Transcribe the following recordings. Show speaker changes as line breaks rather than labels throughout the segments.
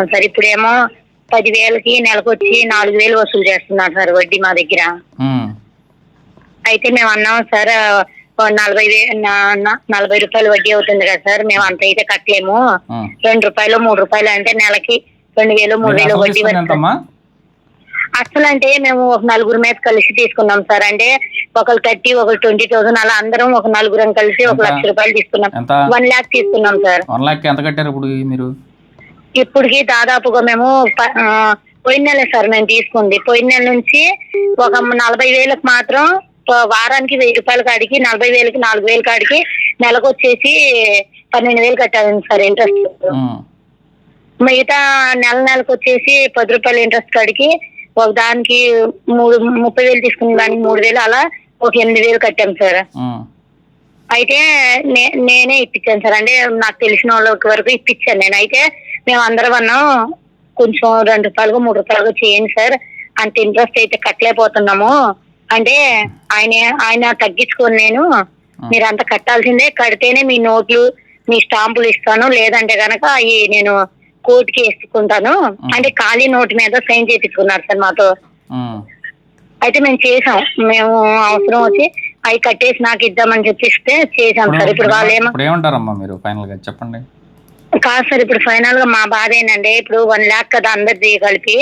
Sir ఇప్పుడేమో పదివేలకి నెలకు వచ్చి నాలుగు వేలు వసూలు చేస్తున్నారు సార్ వడ్డీ మా దగ్గర. అయితే మేము అన్నాం సార్ నలభై నలభై రూపాయలు వడ్డీ అవుతుంది కదా సార్ మేము అంత అయితే కట్టలేము. రెండు రూపాయలు మూడు రూపాయలు అంటే నెలకి రెండు వేలు మూడు వేలు వడ్డీ అసలు అంటే మేము ఒక నలుగురు మీద కలిసి తీసుకున్నాం సార్. అంటే ఒకరు థర్టీ ఒకరు ట్వంటీ థౌసండ్ అలా అందరం ఒక నలుగురం కలిసి ఒక? లక్ష రూపాయలు తీసుకున్నాం. వన్ ల్యాక్ తీసుకున్నాం సార్.
వన్ లాక్ ఎంత కట్టారు ఇప్పుడు మీరు?
ఇప్పటికి దాదాపుగా మేము పోయిన నెల సార్ మేము తీసుకుంది. పోయిన నెల నుంచి ఒక నలభై వేలకు మాత్రం వారానికి వెయ్యి రూపాయల కాడికి నలభై వేలకి నాలుగు వేల కాడికి నెలకు వచ్చేసి పన్నెండు వేలు కట్టాలి సార్ ఇంట్రెస్ట్. మిగతా నెల నెలకు వచ్చేసి పది రూపాయల ఇంట్రెస్ట్ కాడికి ఒక దానికి మూడు ముప్పై వేలు తీసుకున్న దానికి మూడు వేలు అలా ఒక ఎనిమిది వేలు కట్టాం సార్. అయితే నే- నేనే ఇప్పించాను సార్. అంటే నాకు తెలిసిన వాళ్ళకి వరకు ఇప్పించాను నేను. అయితే మేము అందరం అన్నాం కొంచెం రెండు రూపాయలుగా మూడు రూపాయలుగా చేయండి సార్. అంత ఇంట్రెస్ట్ అయితే కట్టలేకపోతున్నాము. అంటే ఆయన ఆయన తగ్గించుకొని నేను మీరు అంత కట్టాల్సిందే. కడితేనే మీ నోట్లు మీ స్టాంపులు ఇస్తాను. లేదంటే గనక అవి నేను కోర్టుకి వేసుకుంటాను అంటే ఖాళీ నోటు మీద సైన్ చేయించుకున్నారు సార్ మాతో. అయితే మేము చేసాం మేము అవసరం వచ్చి అవి కట్టేసి నాకు ఇద్దామని చెప్పిస్తే చేసాం సార్. ఇప్పుడు వాళ్ళు
ఏమంటారమ్మా మీరు? ఫైనల్గా చెప్పండి.
కాదు సార్ ఇప్పుడు ఫైనల్గా మా బాధ ఏంటంటే ఇప్పుడు వన్ ల్యాక్ కదా అందరిది కలిపి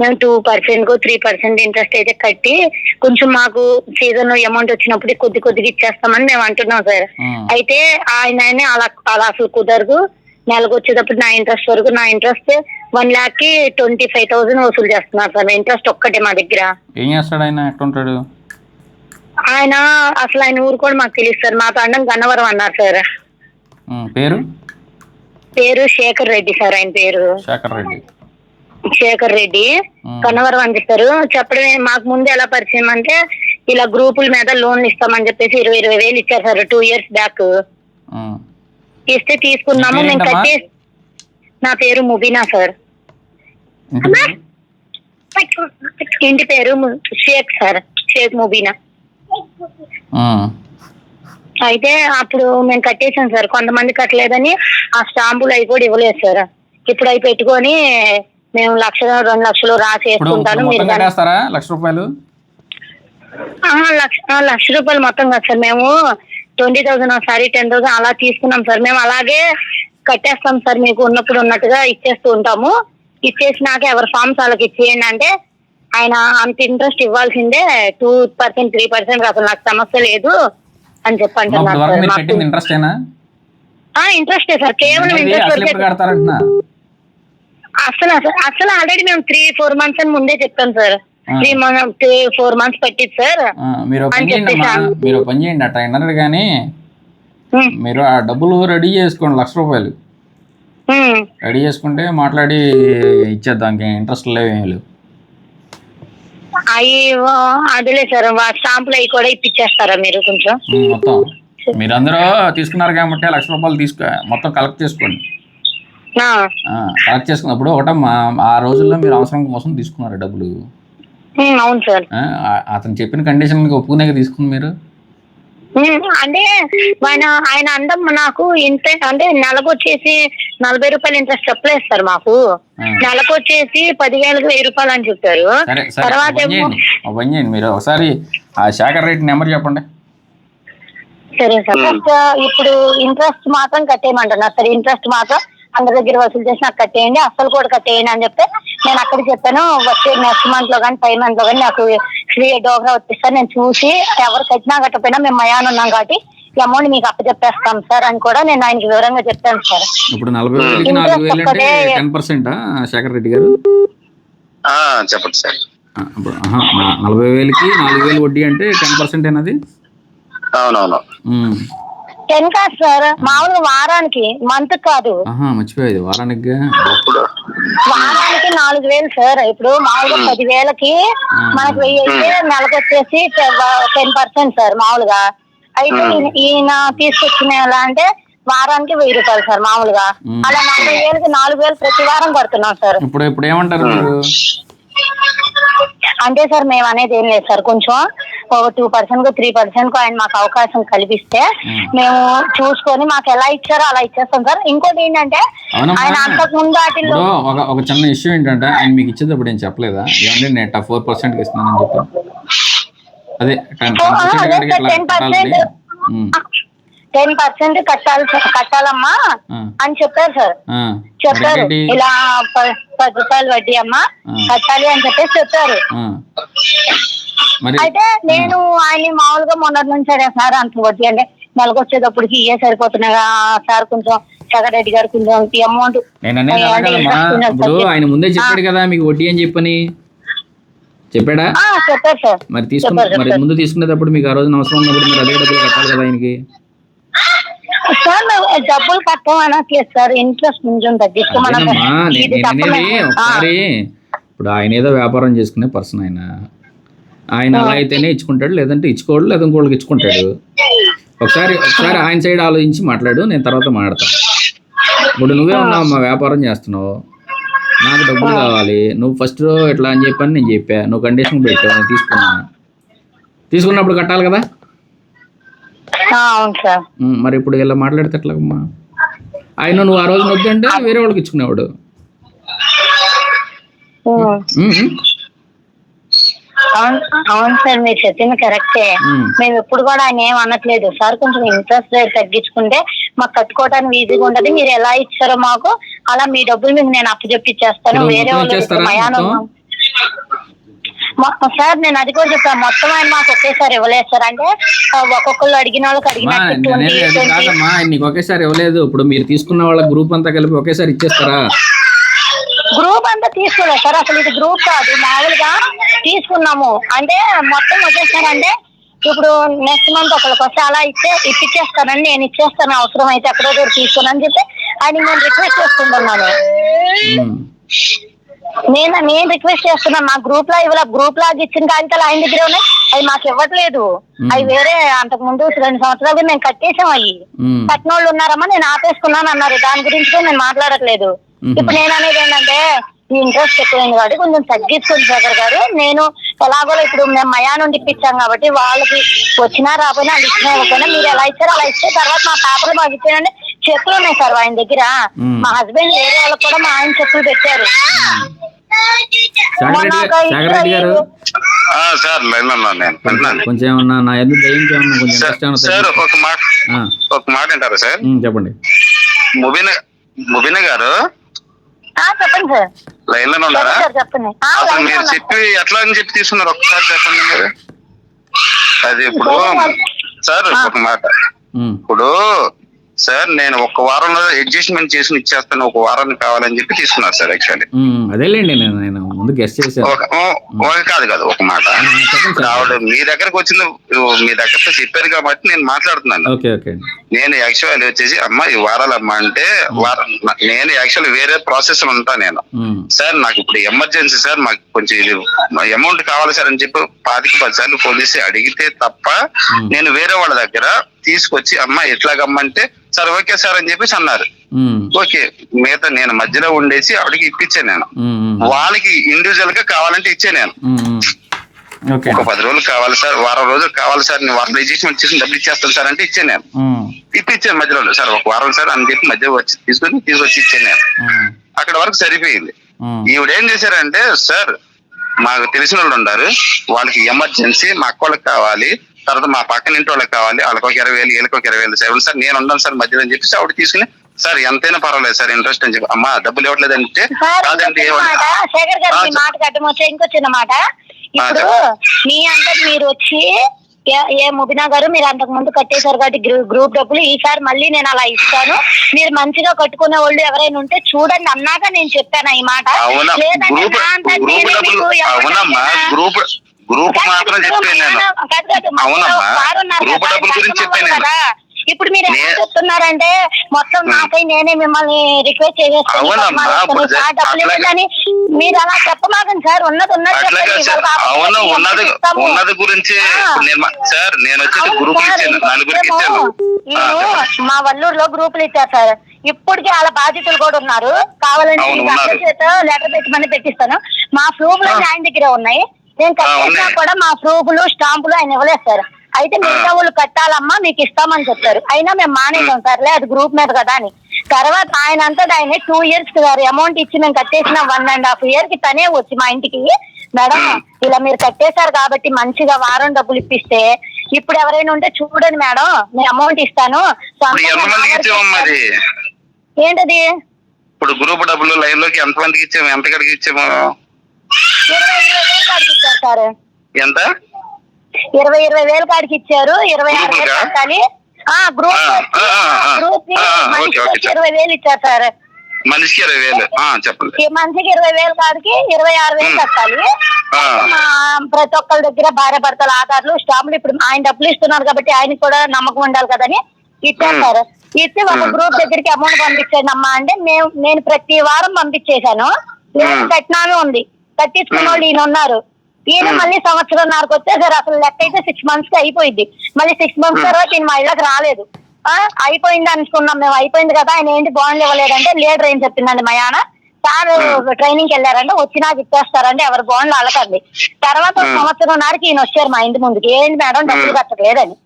మేము టూ పర్సెంట్కు త్రీ పర్సెంట్ ఇంట్రెస్ట్ అయితే కట్టి కొంచెం మాకు సీజన్ అమౌంట్ వచ్చినప్పుడు కొద్ది కొద్దిగా ఇచ్చేస్తామని మేము అంటున్నాం సార్. అయితే ఆయన ఆయన అలా అలా అసలు కుదరదు. నెలకు వచ్చేటప్పుడు నా ఇంట్రెస్ట్ వరకు నా ఇంట్రెస్ట్ వన్ ల్యాక్కి ట్వంటీ ఫైవ్ థౌసండ్ వసూలు చేస్తున్నారు సార్. ఇంట్రెస్ట్ ఒక్కటే మా దగ్గర.
ఏం చేస్తాడు ఆయన?
ఆయన అసలు ఆయన ఊరు కూడా మాకు తెలియదు సార్. మా తండం గన్నవరం అన్నారు సార్.
పేరు?
పేరు శేఖర్ రెడ్డి సార్ ఆయన పేరు.
శేఖర్ రెడ్డి.
శేఖర్ రెడ్డి. కన్నవరం అని చెప్పారు చెప్పడమే మాకు ముందు ఎలా పరిచయం అంటే ఇలా గ్రూపుల మీద లోన్లు ఇస్తామని చెప్పేసి ఇరవై ఇరవై వేలు ఇచ్చారు సార్ టూ ఇయర్స్ బ్యాక్. ఇస్తే తీసుకున్నాము మేము? కట్టే నా పేరు ముబీనా సార్.
ఇంటి పేరు?
షేక్ సార్ షేక్ ముబీనా. అయితే అప్పుడు మేము కట్టేసాం సార్. కొంతమంది కట్టలేదని ఆ స్టాంపులు అవి కూడా ఇవ్వలేదు సార్. ఇప్పుడు అవి పెట్టుకొని మేము లక్ష రెండు లక్షలు రాసేసుకుంటాను. మీరు
కట్టేస్తారా? లక్ష రూపాయలు?
లక్ష లక్ష రూపాయలు మొత్తం కదా సార్. మేము ట్వంటీ థౌసండ్ ఒకసారి టెన్ థౌసండ్ అలా తీసుకున్నాం సార్. మేము అలాగే కట్టేస్తాం సార్ మీకు ఉన్నప్పుడు ఉన్నట్టుగా ఇచ్చేస్తూ ఉంటాము. ఇచ్చేసినాక ఎవరి ఫామ్స్ వాళ్ళకి ఇచ్చేయండి అంటే ఆయన అంత ఇంట్రెస్ట్ ఇవ్వాల్సిందే. టూ పర్సెంట్ త్రీ పర్సెంట్ అసలు నాకు సమస్య లేదు. అని చెప్పి అంటున్నారు
ఇంట్రెస్ట్
ఇంట్రెస్టే సార్. కేవలం ఇంట్రెస్ట్
అసలు
అసలు ఆల్రెడీ మేము త్రీ ఫోర్ మంత్స్ అని ముందే చెప్తాం sir. Three month three four months పట్టింది సార్.
మీరు. మీరు పని చేయండి అట్ట విన్నారు కానీ మీరు ఆ డబ్బులు రెడీ చేసుకోండి లక్ష రూపాయలు. రెడీ చేసుకుంటే మాట్లాడి ఇచ్చేద్దాం ఇంట్రెస్ట్ లేవు ఏం లేవు
అవి అదిలే సార్. స్టాంపులు అవి కూడా ఇప్పించేస్తారా మీరు కొంచెం?
మొత్తం. మీరందరూ తీసుకున్నారు కాబట్టి లక్ష రూపాయలు తీసుకో మొత్తం కలెక్ట్ చేసుకోండి. కలెక్ట్ చేసుకున్నప్పుడు ఒకటమ్మా ఆ రోజుల్లో మీరు అవసరం కోసం తీసుకున్నారు డబ్బులు.
అవును సార్.
అతను చెప్పిన కండిషన్ ఒప్పుకునే తీసుకుంది మీరు.
అంటే ఆయన ఆయన అందం నాకు ఇంత అంటే నెలకు వచ్చేసి నలభై రూపాయలు ఇంట్రెస్ట్ చెప్పలేదు సార్ మాకు.
నెలకు
వచ్చేసి పదివేలకు వెయ్యి రూపాయలు అని చెప్పారు. తర్వాత
మీరు ఒకసారి ఆ శేఖర్ రెడ్డి నెంబర్ చెప్పండి.
సరే సార్ ఫస్ట్ ఇప్పుడు ఇంట్రెస్ట్ మాత్రం కట్టేయమంటున్నారు సార్. ఇంట్రెస్ట్ మాత్రం అందరి దగ్గర వసూలు చేసి నాకు కట్టేయండి అసలు కూడా కట్టేయండి అని చెప్తే నేను అక్కడ చెప్పాను వచ్చే నెక్స్ట్ మంత్లో కానీ ఫైవ్ మంత్లో కానీ నాకు ఫ్రీ డోగా వచ్చేస్తాను నేను చూసి ఎవరు కట్టినా కట్టకపోయినా మేము మయాన్ ఉన్నాం కాబట్టి ఈ అమౌంట్ మీకు అప్పచెప్పేస్తాం సార్ అని కూడా నేను ఆయనకి వివరంగా చెప్పాను సార్.
ఇప్పుడు నలభై వేలకి నాలుగు వేలు అంటే టెన్ పర్సెంటా శేఖర్ రెడ్డి గారు?
ఆ, చెప్పండి సార్.
నలభై వేలకి నాలుగు వేలు వడ్డీ అంటే టెన్ పర్సెంట్ ఏనది?
అవునవును.
టెన్ కాదు సార్ మామూలుగా వారానికి మంత్ కాదు.
ఆహా మర్చిపోయేది. వారానికి?
వారానికి నాలుగు వేలు సార్. ఇప్పుడు మామూలుగా పది వేలకి మనకి వెయ్యి అయితే నెలకు వచ్చేసి టెన్ పర్సెంట్ సార్ మామూలుగా. అయితే ఈయన- తీసుకొచ్చిన ఎలా అంటే వారానికి వెయ్యి రూపాయలు సార్ మామూలుగా.
మ్మ్.
అలా నలభై వేలకి నాలుగు వేలు ప్రతి వారం కడుతున్నాం సార్.
ఇప్పుడు ఇప్పుడు ఏమంటారు
అంటే సార్ మేము అనేది ఏం లేదు సార్. కొంచెం టూ పర్సెంట్కు త్రీ పర్సెంట్కు ఆయన మాకు అవకాశం కల్పిస్తే
Hmm.
మేము చూసుకొని మాకు ఎలా ఇచ్చారో అలా ఇచ్చేస్తాం సార్. ఇంకోటి ఏంటంటే ఆయన అంతకు ముందు వాటిల్లో
ఒక చిన్న ఇష్యూ ఏంటంటే ఆయన మీకు ఇచ్చేటప్పుడు ఏం చెప్పలేదా? ఏమంటే నేను ఫోర్ పర్సెంట్ ఇస్తున్నానని చెప్పి అదే టెన్
10%. టెన్ పర్సెంట్ కట్టాలి కట్టాలమ్మా అని చెప్పారు సార్. చెప్పారు. ఇలా పది రూపాయలు వడ్డీ అమ్మా. కట్టాలి అని చెప్పేసి చెప్పారు. అయితే నేను ఆయన మామూలుగా మొన్నటి నుంచి సార్ అంత వడ్డీ అంటే నెలకు వచ్చేటప్పటికి ఇవే సరిపోతున్నాగా సార్ కొంచెం జగరెడ్డి గారు కొంచెం అమౌంట్
నేను ఇప్పుడు ఆయన ముందే చెప్పాడు కదా మీకు వడ్డీ అని చెప్పని. చెప్పాడా?
చెప్పారు సార్.
మరి తీసుకున్న మరి. ముందు తీసుకునేటప్పుడు మీకు ఆ రోజున అవసరం ఉన్నప్పుడు మీరు అదే డబ్బులు కట్టాలి కదా ఆయనకి?
సార్ డబ్బులు కట్టమనట్లేదు సార్. ఇంట్రెస్ట్ కొంచెం
అనేది ఒకసారి ఇప్పుడు ఆయన ఏదో వ్యాపారం చేసుకునే పర్సన్ ఆయన. ఆయన అలా అయితేనే ఇచ్చుకుంటాడు లేదంటే ఇచ్చుకోడు లేదా ఇంకోళ్ళకి ఇచ్చుకుంటాడు. ఒకసారి ఒకసారి ఆయన సైడ్ ఆలోచించి మాట్లాడు నేను తర్వాత మాట్లాడతాను ఇప్పుడు నువ్వే ఉన్నావు మా వ్యాపారం చేస్తున్నావు. నాకు డబ్బులు కావాలి నువ్వు ఫస్ట్ ఇట్లా అని చెప్పని నేను చెప్పా. నువ్వు కండిషన్ పెట్టావు నేను తీసుకున్నా. తీసుకున్నప్పుడు కట్టాలి కదా? మరి ఇప్పుడు ఇలా మాట్లాడితే ఎట్లాగమ్మా? ఆయన నువ్వు ఆ రోజు వద్దంటే వేరే వాళ్ళకి ఇచ్చుకునేవాడు.
అవును సార్ మీరు చెప్పింది కరెక్టే. మేము. ఎప్పుడు కూడా ఆయన ఏం అనట్లేదు. సార్ కొంచెం ఇంట్రెస్ట్ రేట్ తగ్గించుకుంటే మాకు కట్టుకోవడానికి ఈజీగా ఉంటది. మీరు ఎలా ఇచ్చారో మాకు అలా మీ డబ్బులు మీకు నేను అప్పు చెప్పిచ్చేస్తాను వేరే వాళ్ళు మయానం సార్ నేను అది కూడా చెప్పాను మొత్తం ఆయన మాకు ఒకేసారి ఇవ్వలేదు సార్. అంటే ఆ, ఒక్కొక్కళ్ళు అడిగిన వాళ్ళకి అడిగినట్టు
కాదమ్మా నీకు ఒకేసారి ఇవ్వలేదు. ఇప్పుడు మీరు తీసుకున్న వాళ్ళ గ్రూప్ అంతా కలిపి ఒకేసారి ఇచ్చేస్తారా?
గ్రూప్ అంతా తీసుకోలేదు సార్. అసలు ఇది గ్రూప్ కాదు. మామూలుగా తీసుకున్నాము. అంటే మొత్తం వచ్చేసారంటే ఇప్పుడు నెక్స్ట్ మంత్ ఒకరికి వస్తే అలా ఇచ్చే ఇప్పించేస్తానని నేను ఇచ్చేస్తాను. అవసరం అయితే ఎక్కడో దగ్గర తీసుకుని చెప్పి ఆయన నేను రిక్వెస్ట్ చేసుకుంటున్నాను నేను నేను రిక్వెస్ట్ చేస్తున్నాను. మా గ్రూప్లో ఇవాళ గ్రూప్ లాగా ఇచ్చిన కాగితాలు ఆయన దగ్గర ఉన్నాయి. అవి మాకు ఇవ్వట్లేదు. అవి వేరే అంతకు ముందు రెండు సంవత్సరాలు మేము కట్టేసాం అవి. కట్టిన వాళ్ళు ఉన్నారమ్మా నేను ఆపేసుకున్నాను అన్నారు. దాని గురించి నేను మాట్లాడట్లేదు. ఇప్పుడు నేను అనేది ఏంటంటే ఈ ఇంట్రెస్ట్ ఎక్కువైంది కాబట్టి కొంచెం తగ్గించుకోండి సాగర్ గారు. నేను ఎలాగో ఇప్పుడు మేము మయా నుండి ఇప్పించాం కాబట్టి వాళ్ళకి వచ్చినా రాకపోయినా వాళ్ళు ఇచ్చినా ఇవ్వకపోయినా మీరు ఎలా ఇచ్చారో అలా ఇచ్చే తర్వాత మా పేపర్లు మాకు ఇచ్చారంటే చెప్పులు ఉన్నాయి సార్ ఆయన దగ్గర. మా హస్బెండ్ వేరే వాళ్ళకి కూడా మా ఆయన చెప్పులు పెట్టారు.
సార్
కొంచెం ఏమన్నా నా ఎందుకు కొంచెం
సార్ ఒక మాట
ఆ,
ఒక మాట వింటారా సార్?
చెప్పండి.
ముబిన ముబిన గారు
చెప్పండి సార్.
లైన్లోనే ఉన్నారా?
చెప్పండి
అసలు మీరు. చెప్పి ఎట్లా అని చెప్పి తీసుకున్నారు ఒక్కసారి చెప్పండి మీరు. అది ఇప్పుడు సార్ ఒక మాట. ఇప్పుడు సార్ నేను ఒక వారంలో అడ్జస్ట్మెంట్ చేసి ఇచ్చేస్తాను ఒక వారానికి కావాలని చెప్పి తీసుకున్నారు సార్ యాక్చువల్లీ
అదేలేండి నేను నేను ముందు గెస్ట్
ఒక కాదు కాదు ఒక మాట. ఆవిడ మీ దగ్గరకు వచ్చింది మీ దగ్గరతో చెప్పారు కాబట్టి నేను మాట్లాడుతున్నాను.
Okay okay.
నేను యాక్చువల్లీ వచ్చేసి అమ్మ ఈ వారాలమ్మా అంటే వారం నేను యాక్చువల్లీ వేరే ప్రాసెస్లో ఉంటాను నేను. సార్ నాకు ఇప్పుడు ఎమర్జెన్సీ సార్ మాకు కొంచెం ఇది అమౌంట్ కావాలి సార్ అని చెప్పి పాతికి పది సార్లు పోలీసు అడిగితే తప్ప నేను వేరే వాళ్ళ దగ్గర తీసుకొచ్చి అమ్మ ఎట్లాగమ్మంటే సార్ ఓకే సార్ అని చెప్పేసి అన్నారు. ఓకే మిగతా నేను మధ్యలో ఉండేసి ఆవిడకి ఇప్పించాను నేను.
ఉమ్, ఉమ్,
వాళ్ళకి ఇండివిజువల్గా కావాలంటే ఇచ్చే నేను. ఒక పది రోజులు కావాలి సార్ వారం రోజులు కావాలి సార్ నేను వారం రిజిస్ట్రేషన్ చేసి డబ్బులు ఇచ్చేస్తాను సార్ అంటే ఇచ్చాను నేను. ఇప్పించాను మధ్యలో సార్ ఒక వారం సార్ అని చెప్పి మధ్య వచ్చి తీసుకొని తీసుకొచ్చి ఇచ్చాను నేను. అక్కడ వరకు సరిపోయింది. ఈవిడ ఏం చేశారంటే సార్ మాకు తెలిసిన వాళ్ళు ఉన్నారు. వాళ్ళకి ఎమర్జెన్సీ మా అక్క వాళ్ళకి కావాలి. తర్వాత మా పక్కన ఇంటి వాళ్ళకి కావాలి. వాళ్ళకి ఒక ఇరవై వేలు వీళ్ళకి ఒక ఇరవై వేలు సార్ సార్ నేను ఉన్నాను సార్ మధ్యలో అని చెప్పేసి ఆవిడ తీసుకుని సార్ ఎంతైనా పర్వాలేదు సార్ ఇంట్రెస్ట్ అని చెప్పి అమ్మా డబ్బులు ఇవ్వట్లేదు అంటే కాదండి
శేఖర్ గారు మీ మాట ఇంకో చిన్న మాట. ఇప్పుడు మీ అంతటి మీరు వచ్చి ఏ- ముబినా గారు మీరు అంతకు ముందు కట్టేశారు కాబట్టి గ్రూ- గ్రూప్ డబ్బులు ఈసారి మళ్ళీ నేను అలా ఇస్తాను. మీరు మంచిగా కట్టుకునే వాళ్ళు ఎవరైనా ఉంటే చూడండి అన్నాక నేను చెప్పాను ఈ మాట.
గ్రూప్ మాత్రం చెప్పాను నేను. అవునమ్మా. గ్రూప్ డబ్బుల గురించి చెప్పాను.
ఇప్పుడు మీరు
నే-
చెప్తున్నారంటే మొత్తం నాకై నేనే మిమ్మల్ని రిక్వెస్ట్ చేసేస్తాను. మీరు అలా చెప్పమాకండి సార్ ఉన్నది ఉన్నది
ఉన్నది గురించి సార్ నేను ఇచ్చాను.
మా వల్లూరులో గ్రూపులు ఇచ్చారు సార్. ఇప్పటికీ వాళ్ళ బాధితులు కూడా ఉన్నారు. కావాలంటే చేత లెటర్ పెట్టమని పెట్టిస్తాను. మా ప్రూఫ్లు ఆయన దగ్గరే ఉన్నాయి. నేను
ఉన్నాయి.
కూడా మా ప్రూఫ్లు స్టాంపులు ఆయన ఇవ్వలేదు సార్. అయితే మిగతా వాళ్ళు కట్టాలమ్మా మీకు ఇస్తామని చెప్పారు. అయినా మేము మానేసాం సర్లే అది గ్రూప్ మీద కదా అని. తర్వాత ఆయన అంతటా ఆయన టూ ఇయర్స్ గారు అమౌంట్ ఇచ్చి మేము కట్టేసిన వన్ అండ్ హాఫ్ ఇయర్కి తనే వచ్చి మా ఇంటికి మేడం ఇలా మీరు కట్టేశారు కాబట్టి మంచిగా వారం డబ్బులు ఇప్పిస్తే ఇప్పుడు ఎవరైనా ఉంటే చూడండి మేడం నేను అమౌంట్ ఇస్తాను. ఏంటది?
ఇప్పుడు గ్రూప్ డబ్బులు లైన్లోకి ఎంత మందికి ఇచ్చాము? ఎంత కడికి ఇచ్చాము? ఎంత?
ఇరవై ఇరవై వేలు కాడికి ఇచ్చారు ఇరవై ఆరు వేలు? కట్టాలి ఆ గ్రూప్. గ్రూప్ ఇరవై వేలు ఇచ్చారు సార్
మనిషికి ఇరవై వేలు చెప్పండి
ఈ మనిషికి ఇరవై వేలు కాడికి ఇరవై ఆరు వేలు. కట్టాలి ప్రతి ఒక్కరి దగ్గర భార్య భర్తల ఆధార్లు స్టాంపులు ఇప్పుడు ఆయన డబ్బులు ఇస్తున్నారు కాబట్టి ఆయనకి కూడా నమ్మకం ఉండాలి కదని. సార్ ఇచ్చి ఒక. గ్రూప్ దగ్గరికి అమౌంట్ పంపించండి అమ్మా అంటే మేము నేను ప్రతి వారం పంపించేశాను. కట్టినాను ఉంది కట్టించుకున్న. వాళ్ళు ఈయన ఉన్నారు ఈయన. మళ్ళీ సంవత్సరంన్నరకు వచ్చేసారు అసలు లెక్క అయితే సిక్స్ మంత్స్కి అయిపోయింది మళ్ళీ సిక్స్ మంత్స్. తర్వాత ఈయన మా ఇళ్ళకి రాలేదు. ఆ, అయిపోయింది అనుకున్నాం మేము. అయిపోయింది కదా ఆయన ఏంటి బాండ్లు ఇవ్వలేదంటే లీడర్ ఏం చెప్పిందండి మా యాన సార్ ట్రైనింగ్ వెళ్ళారంటే వచ్చినాక ఇచ్చేస్తారంటే ఎవరు బాండ్లు అలకండి తర్వాత
ఉమ్.
సంవత్సరంన్నరకి ఈయన వచ్చారు మా ఇంటి ముందుకి. ఏంటి మేడం డబ్బులు. కట్టలేదని.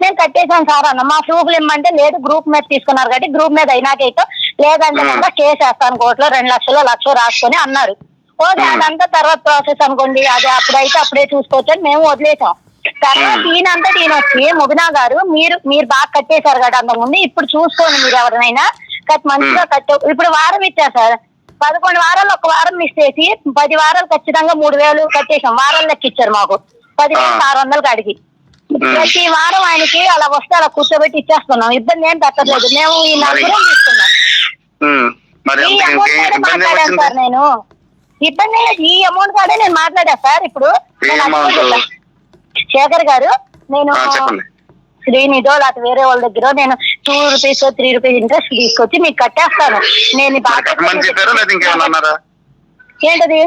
నేను కట్టేశాను సార్ అన్న. మా ప్రూఫ్లు ఇమ్మంటే లేదు గ్రూప్ మీద తీసుకున్నారు కాబట్టి గ్రూప్ మీద అయినాకైతే లేదంటే కేసు వేస్తాను కోర్టులో రెండు లక్షలు లక్షలు రాసుకొని అన్నారు.
ఉమ్.
అదంతా తర్వాత ప్రాసెస్ అనుకోండి. అది అప్పుడైతే అప్పుడే చూసుకోవచ్చు అని మేము వదిలేసాం. తర్వాత. ఈయనంతా ఈయన వచ్చి ముగినా గారు మీరు మీరు బాగా కట్టేశారు కదా అంతకుముందు ఇప్పుడు చూసుకోండి మీరు ఎవరినైనా. కట్ మంచిగా కట్ట. ఇప్పుడు వారం ఇచ్చారు సార్. పదకొండు వారాలు ఒక వారం మిస్ చేసి పది వారాలు ఖచ్చితంగా మూడు వేలు కట్టేశాం. వారాలు లెక్క ఇచ్చారు మాకు. పది వేలు ఆరు వందలు కాడికి ప్రతి వారం ఆయనకి అలా వస్తే అలా కూర్చోబెట్టి ఇచ్చేస్తున్నాం. ఇబ్బంది ఏం పెట్టలేదు మేము ఈ నలుగురం తీసుకున్నాం. నేను. ఇబ్బంది లేదు. ఈ అమౌంట్ కాడే నేను మాట్లాడా సార్ ఇప్పుడు?
ఏ
నేను
amount?
అడుగుతున్నా. శేఖర్ గారు నేను
ఆ, చెప్పండి.
శ్రీనిధో లేకపోతే వేరే వాళ్ళ దగ్గర నేను two rupees three rupees interest తీసుకొచ్చి మీకు కట్టేస్తాను. నేను
కట్టమని చెప్పారా లేదా అన్నారా?
ఏంటది?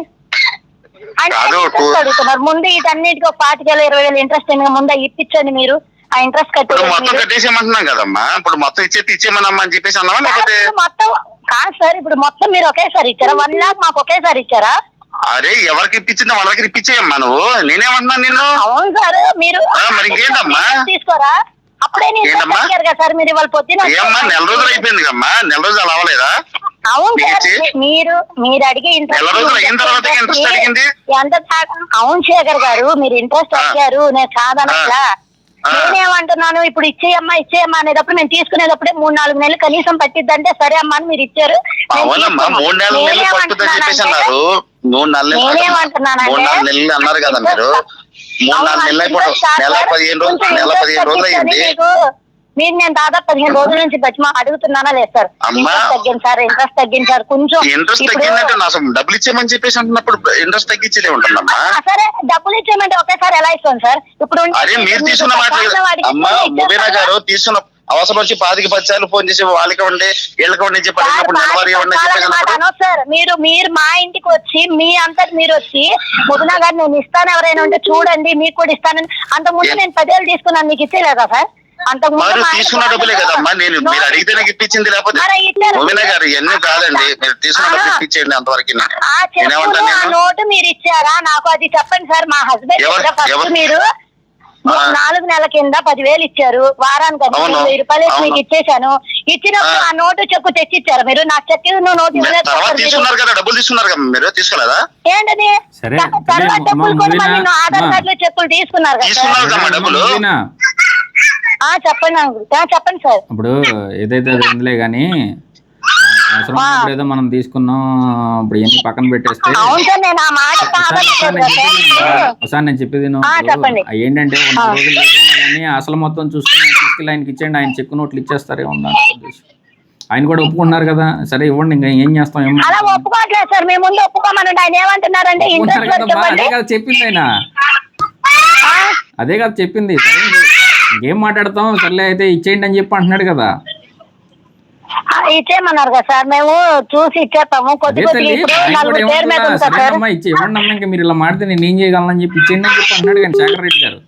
అంటే
కాదు,
interest
టూ-
అడుగుతున్నారు. ముందు వీటన్నిటికీ ఒక పాతిక వేలు ఇరవై వేలు ఇంట్రెస్ట్ ఏమి ముందు ఇప్పించండి మీరు? ఆ ఇంట్రెస్ట్
ఇప్పుడు
కట్టేది
మొత్తం. కట్టేసేయమంటున్నాం కదమ్మా. ఇప్పుడు మొత్తం ఇచ్చేది ఇచ్చేయమనమ్మా అని చెప్పేసి అన్నావా లేకపోతే
మొత్తం కాదు సార్ ఇప్పుడు మొత్తం మీరు ఒకేసారి ఇచ్చారా వన్ లాక్ మాకు ఒకేసారి ఇచ్చారా
అరే ఎవరికి ఇప్పించిందో వాళ్ళ దగ్గర ఇప్పించేయమ్మా నువ్వు నేనేమంటున్నా నిన్ను
అవును సార్ మీరు
ఆ, మరి ఇంకేంటమ్మా?
తీసుకోరా అప్పుడే నేను
ఏంటమ్మా?
చెప్పారు కదా సార్ మీరు ఇవాళ పొద్దున
ఏమ్మా నెల రోజులు అయిపోయింది కమ్మా నెల రోజులు అలా అవ్వలేదా
అవును సార్? మీరు మీరు అడిగే ఇంట్రెస్ట్
నెల రోజులు అయిన తర్వాత ఇంట్రెస్ట్ అడిగింది?
ఎంత అవును శేఖర్ గారు మీరు ఇంట్రెస్ట్
ఆ.
అడిగారు నేను కాదనట్లా
ఆ.
నేనేమంటున్నాను ఇప్పుడు ఇచ్చేయమ్మా ఇచ్చేయమ్మా అనేటప్పుడు నేను తీసుకునేటప్పుడే మూడు నాలుగు నెలలు కనీసం పట్టిద్దంటే సరే అమ్మా అని మీరు ఇచ్చారు. నేను
అవునమ్మా
తీసుకున్నా.
మూడు నెలల నెలలు పట్టుదని చెప్పేసి అన్నారు. మూడు నెలలు
నేనేమంటున్నానంటే-
మూడు నాలుగు నెలలు అన్నారు కదా మీరు. మూడు
అవును,
నాలుగు నెలలు అయిపోవడం.
ఇంట్రెస్ట్ కాదు
నెల
సార్.
పదిహేను రోజులు
కొంచెం
నెల
ఇంట్రెస్ట్
పదిహేను రోజులు
తగ్గించండి
అయింది
మీకు నేను దాదాపు పదిహేను రోజుల నుంచి బతిమా అడుగుతున్నానా లేదు సార్
అమ్మా.
ఇంట్రెస్ట్ తగ్గించారు ఇంట్రెస్ట్ తగ్గించారు కొంచెం
ఇంట్రెస్ట్
ఇప్పుడు-
తగ్గిందంటే నా అసలు డబ్బులు ఇచ్చేయమని చెప్పేసి అంటున్నప్పుడు ఇంట్రెస్ట్ తగ్గించేదే ఉంటుందమ్మా
సరే డబ్బులు ఇచ్చేయమంటే ఒకేసారి ఎలా ఇస్తాం సార్ ఇప్పుడు
అరే మీరు తీసుకున్న మాట అమ్మా? ముబీనా గారు తీసుకున్న అవసరం వచ్చి పాతికి సార్లు ఫోన్ చేసి వాళ్ళకి ఇవ్వండి వీళ్ళకి చెప్పి
సార్,
అడిగినప్పుడు
మా
నెలవారీ ఇవ్వండి
ఇంటికి
చెప్పేసి
రావాలన్నమాట
అన్నప్పుడు
అనవసరం సార్ మీరు మీరు మా ఇంటికి వచ్చి మీ అంతటి మీరు వచ్చి ముదినా గారు నేను ఇస్తాను ఎవరైనా ఉంటే చూడండి మీకు కూడా ఇస్తానని అంతకుముందు
ఏ-
నేను పదేళ్ళు తీసుకున్నాను మీకు ఇచ్చేలేదా సార్ అంతకుముందు
తీసుకున్న డబ్బులే కదమ్మా నేను మీరు అడిగితే నాకు ఇప్పించింది లేకపోతే. ముబీనా గారు ఇవన్నీ కాదండి మీరు తీసుకున్న డబ్బులు
ఆ.
ఇప్పించేయండి అంతవరకు
నోటు మీరు ఇచ్చారా నాకు అది చెప్పండి సార్ మా హస్బెండ్? మీరు. నాలుగు నెలల కింద పదివేలు ఇచ్చారు వారానికి అది. వెయ్యి రూపాయలు. మీకు ఇచ్చేసాను ఇచ్చినప్పుడు
ఆ.
నోటు చెక్కు తెచ్చిచ్చారు మీరు నాకు చెక్కు నువ్వు నోటు.
తీసుకున్నారు కదా డబ్బులు తీసుకున్నారు కదా మీరు తీసుకోలేదా
ఏంటది తర్వాత డబ్బులు కొని మళ్ళీ ఆధార్
అమ్మా.
కార్డులో చెక్కులు తీసుకున్నారు కదా
డబ్బులు
చెప్పండి అంకుల్. చెప్పండి సార్.
ఇప్పుడు ఏదైతే అది ఉందిలే కానీ అవసరం
ఆ.
ఉన్నప్పుడు ఏదో మనం తీసుకున్నాం ఇప్పుడు ఇవన్నీ పక్కన పెట్టేస్తే ఒకసారి నేను చెప్పేది ఏంటంటే కానీ అసలు మొత్తం చూసుకుని తీసుకెళ్ళి ఆయనకి ఇచ్చేయండి ఆయన చెక్కు నోట్లు ఇచ్చేస్తారే ఉద్దేశం. ఆయన కూడా ఒప్పుకుంటున్నారు కదా సరే ఇవ్వండి ఇంకా ఏం చేస్తాం ఏం
అలా ఒప్పుకోవట్లేదు సార్ మీ ముందు ఒప్పుకోమనండి. ఆయన ఏమంటున్నారంటే
చెప్పింది ఆయన. అదే కదా చెప్పింది సరే ఇంకేం మాట్లాడతాం? సర్లే అయితే ఇచ్చేయండి అని చెప్పి అంటున్నాడు కదా.
ఆ, ఇచ్చేయమన్నారు కదా సార్. మేము చూసి ఇచ్చేస్తాము. కొద్ది
అదే
కొద్ది
తల్లి
ఇప్పుడు
ఆయన కూడా
నలుగురు పేరు మీద
ఏమంటున్నా
ఉంది కదా సార్.
సరేనమ్మా ఇచ్చి ఇవ్వండి అమ్మా ఇంకా మీరు ఇలా మాడితే నేను ఏం చేయగలను చెప్పి ఇచ్చేయండి అని చెప్పి అంటున్నాడు కానీ శేఖర్ రెడ్డి గారు.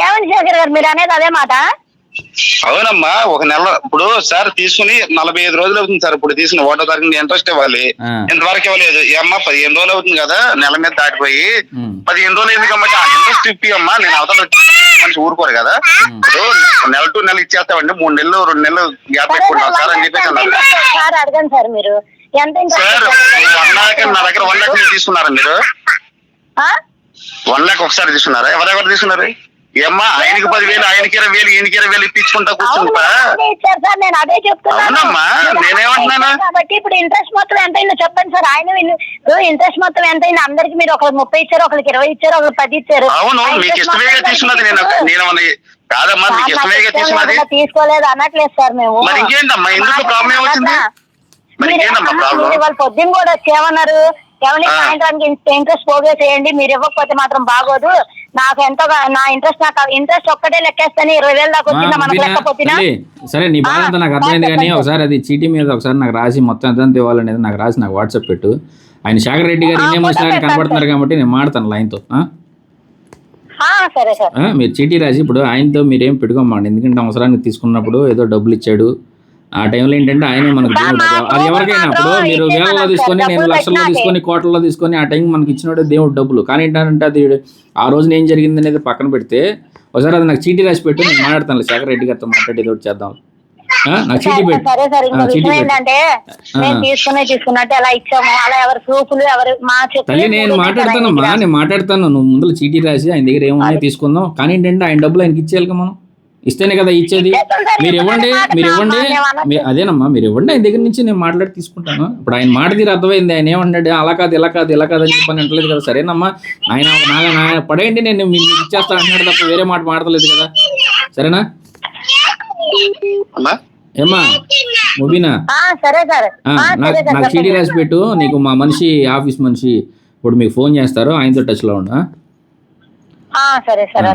ఏమని శేఖర్ గారు మీరు అనేది అదే మాట?
అవునమ్మా ఒక నెల ఇప్పుడు సార్ తీసుకుని నలభై ఐదు రోజులు అవుతుంది సార్ ఇప్పుడు తీసుకుని ఒకటో తారీఖు ఇంట్రెస్ట్ ఇవ్వాలి. ఇంతవరకు ఇవ్వలేదు. ఈ అమ్మ పదిహేను రోజులు అవుతుంది కదా నెల మీద దాటిపోయి పదిహేను రోజులు ఎందుకమ్మా ఆ ఇంట్రెస్ట్ ఇప్పి అమ్మా నేను అవతల మనిషి ఊరుకోరు కదా. ఇప్పుడు నెల టు నెల ఇచ్చేస్తామండి మూడు నెలలు రెండు నెలలు గ్యాప్
సరే
పెట్టుకుంటాం
సార్
అని చెప్పేసి అన్నారు.
సార్ అడగండి సార్ మీరు. ఎంత
సార్
ఇంట్రెస్ట్
వన్ లాక్ నా దగ్గర వన్ లాక్ తీసుకున్నారా మీరు? వన్ లాక్ ఒకసారి తీసుకున్నారా? ఎవరెవరు తీసుకున్నారు? ఏమ్మా ఆయనకి పదివేలు ఆయనకి ఇరవై వేలు ఈయనకి ఇరవై వేలు ఇప్పించుకుంటా కూర్చుంటా
సార్ నేను అదే
నేనేమంటున్నాను?
కాబట్టి ఇప్పుడు ఇంట్రెస్ట్ మొత్తం ఎంత అయిందో చెప్పండి సార్. ఆయన ఇంట్రెస్ట్ మొత్తం ఎంత అయింది అందరికి మీరు ఒకరికి ముప్పై ఇచ్చారు ఒకరికి ఇరవై ఇచ్చారు ఒకరికి పది ఇచ్చారు.
అవును మీకు ఇష్టమేగా తీసుకున్నది నేను నేను కాదమ్మా మీకు ఇష్టమేగా
ఇష్టం
తీసుకున్నది
తీసుకోలేదు అనట్లేదు సార్ మేము.
మరి ఇంకేంటమ్మా? ఎందుకు ప్రాబ్లం ఏమొచ్చింది? మరి ఇంకేంటమ్మా
పొద్దున్న కూడా వచ్చి
ఆ.
సాయంత్రానికి ఇంట్రెస్ట్ పోగేసేయండి మీరు ఇవ్వకపోతే మాత్రం బాగోదు. నాకు ఎంతో నా ఇంట్రెస్ట్ నాకు ఇంట్రెస్ట్ ఒక్కటే లెక్కేస్తాను ఇరవై వేలు దాకా వచ్చిందా మనకు లెక్కపోతున్నా
సరే నీ బాధ అంతా నాకు అర్థమైంది కానీ. ఒకసారి అది చీటీ మీద ఒకసారి నాకు రాసి మొత్తం ఎంత ఇవ్వాలనేది నాకు రాసి నాకు వాట్సాప్ పెట్టు. ఆయన శేఖర్ రెడ్డి గారు
ఆ,
ఇన్నే
ఫోటో
వచ్చినారని
పెడతాను
కనబడుతున్నారు కాబట్టి నేను మాడతాను లైన్తో మీరు చీటీ రాసి ఇప్పుడు ఆయనతో మీరేం పెట్టుకోమండి ఎందుకంటే అవసరానికి తీసుకున్నప్పుడు ఏదో డబ్బులు ఇచ్చాడు ఆ టైంలో ఏంటంటే ఆయన మనకు దేవుడు. అది ఎవరికైనా ఇప్పుడు మీరు వేలలో తీసుకొని నేను లక్షల్లో. తీసుకొని కోట్లలో తీసుకొని ఆ టైం మనకి ఇచ్చినోడే దేవుడు డబ్బులు. కానీ ఏంటంటే అది ఆ రోజున ఏం జరిగింది అనేది పక్కన పెడితే ఒకసారి అది నాకు చీటీ రాసి పెట్టు నేను మాట్లాడతాను శేఖర్ రెడ్డి గారితో మాట్లాడి ఏదో ఒకటి చేద్దాం. నాకు చీటీ పెట్టు.
సరే సార్. ఇంకో విషయం. ఏంటంటే
ఆ.
తీసుకునే తీసుకున్నట్టు ఎలా ఇచ్చాము. అలా ఎవరి ప్రూఫ్లు ఎవరు మా
తల్లి నేను మాట్లాడతానమ్మా. నేను మాట్లాడతాను. నువ్వు ముందర చీటీ రాసి ఆయన దగ్గర ఏమున్నాయి తీసుకుందాం. కానీ ఏంటంటే ఆయన డబ్బులు ఆయనకి ఇచ్చేయాలి మనం. ఇస్తేనే కదా ఇచ్చేది. మీరు ఇవ్వండి మీరు ఇవ్వండి అదేనమ్మా మీరు ఇవ్వండి ఆయన దగ్గర నుంచి నేను మాట్లాడి తీసుకుంటాను. ఇప్పుడు ఆయన మాట తీరు అర్థమైంది ఆయన ఏమన్నాడు అలా కాదు ఇలా కాదు ఇలా కాదు అని చెప్పని అంటలేదు కదా. సరేనమ్మా ఆయన నా నా పడేయండి నేను మీకు ఇచ్చేస్తాను అంటున్నాడు తప్ప వేరే మాట మాడతలేదు కదా. సరేనా?
అమ్మా?
ఏమ్మా ముబీనా?
ఆ, సరే సార్.
ఆ,
ఆ,
నాకు
చెప్పండి.
రాసి పెట్టు నీకు మా మనిషి ఆఫీస్ మనిషి ఇప్పుడు మీకు ఫోన్ చేస్తారు ఆయనతో టచ్లో?
ఆ, సరే సార్.